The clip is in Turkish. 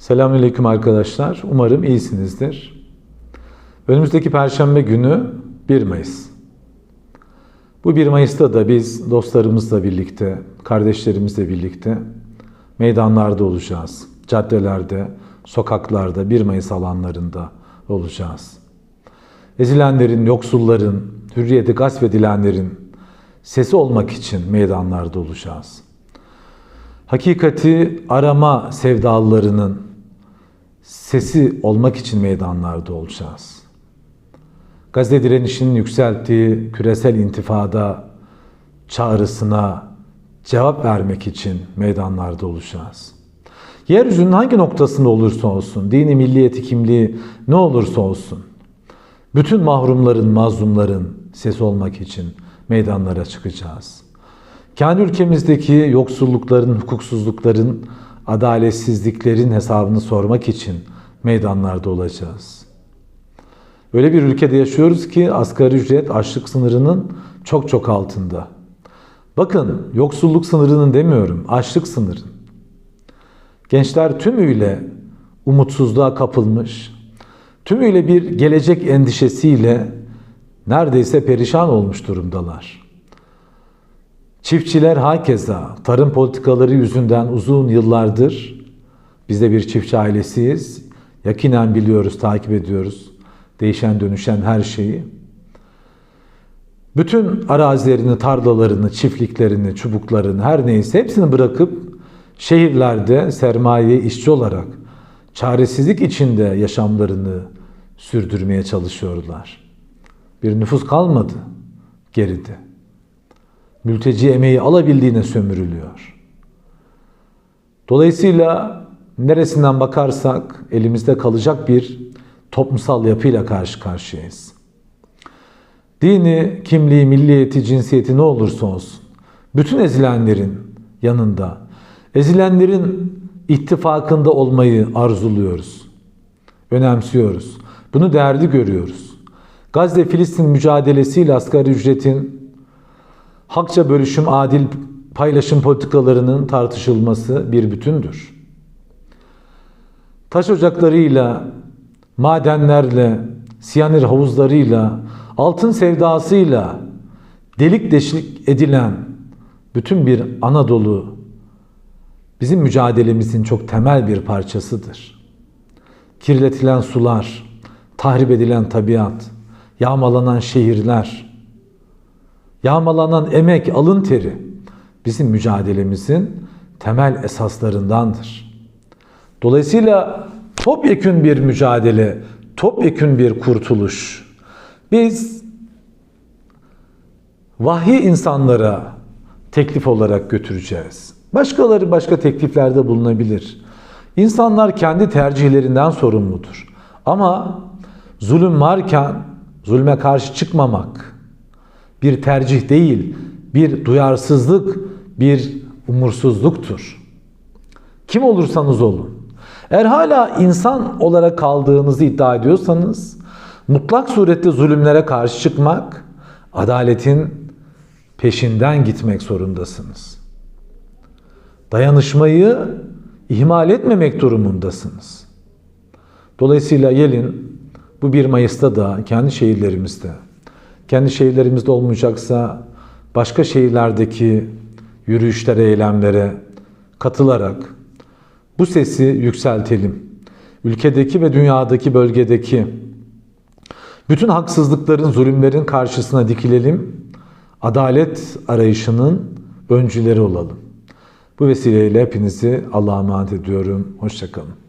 Selamünaleyküm arkadaşlar. Umarım iyisinizdir. Önümüzdeki Perşembe günü 1 Mayıs. Bu 1 Mayıs'ta da biz dostlarımızla birlikte, kardeşlerimizle birlikte meydanlarda olacağız. Caddelerde, sokaklarda, 1 Mayıs alanlarında olacağız. Ezilenlerin, yoksulların, hürriyeti gasp edilenlerin sesi olmak için meydanlarda olacağız. Hakikati arama sevdalılarının sesi olmak için meydanlarda olacağız. Gazze direnişinin yükselttiği küresel intifada çağrısına cevap vermek için meydanlarda olacağız. Yeryüzünün hangi noktasında olursa olsun, dini milliyeti kimliği ne olursa olsun, bütün mahrumların, mazlumların sesi olmak için meydanlara çıkacağız. Kendi ülkemizdeki yoksullukların, hukuksuzlukların, adaletsizliklerin hesabını sormak için meydanlarda olacağız. Öyle bir ülkede yaşıyoruz ki asgari ücret açlık sınırının çok çok altında. Bakın yoksulluk sınırının demiyorum, açlık sınırın. Gençler tümüyle umutsuzluğa kapılmış, tümüyle bir gelecek endişesiyle neredeyse perişan olmuş durumdalar. Çiftçiler hakeza tarım politikaları yüzünden uzun yıllardır biz de bir çiftçi ailesiyiz. Yakinen biliyoruz, takip ediyoruz. Değişen dönüşen her şeyi. Bütün arazilerini, tarlalarını, çiftliklerini, çubuklarını her neyse hepsini bırakıp şehirlerde sermaye işçi olarak çaresizlik içinde yaşamlarını sürdürmeye çalışıyorlar. Bir nüfus kalmadı geride. Mülteci emeği alabildiğine sömürülüyor. Dolayısıyla neresinden bakarsak elimizde kalacak bir toplumsal yapıyla karşı karşıyayız. Dini, kimliği, milliyeti, cinsiyeti ne olursa olsun bütün ezilenlerin yanında, ezilenlerin ittifakında olmayı arzuluyoruz. Önemsiyoruz. Bunu değerli görüyoruz. Gazze-Filistin mücadelesiyle asgari ücretin hakça bölüşüm, adil paylaşım politikalarının tartışılması bir bütündür. Taş ocaklarıyla, madenlerle, siyanür havuzlarıyla, altın sevdasıyla delik deşik edilen bütün bir Anadolu bizim mücadelemizin çok temel bir parçasıdır. Kirletilen sular, tahrip edilen tabiat, yağmalanan şehirler, yağmalanan emek, alın teri bizim mücadelemizin temel esaslarındandır. Dolayısıyla topyekün bir mücadele, topyekün bir kurtuluş. Biz vahiy insanlara teklif olarak götüreceğiz. Başkaları başka tekliflerde bulunabilir. İnsanlar kendi tercihlerinden sorumludur. Ama zulüm varken zulme karşı çıkmamak bir tercih değil, bir duyarsızlık, bir umursuzluktur. Kim olursanız olun. Eğer hala insan olarak kaldığınızı iddia ediyorsanız mutlak surette zulümlere karşı çıkmak, adaletin peşinden gitmek zorundasınız. Dayanışmayı ihmal etmemek durumundasınız. Dolayısıyla gelin bu 1 Mayıs'ta da kendi şehirlerimizde, kendi şehirlerimizde olmayacaksa başka şehirlerdeki yürüyüşlere, eylemlere katılarak bu sesi yükseltelim. Ülkedeki ve dünyadaki bölgedeki bütün haksızlıkların, zulümlerin karşısına dikilelim. Adalet arayışının öncüleri olalım. Bu vesileyle hepinizi Allah'a emanet ediyorum. Hoşçakalın.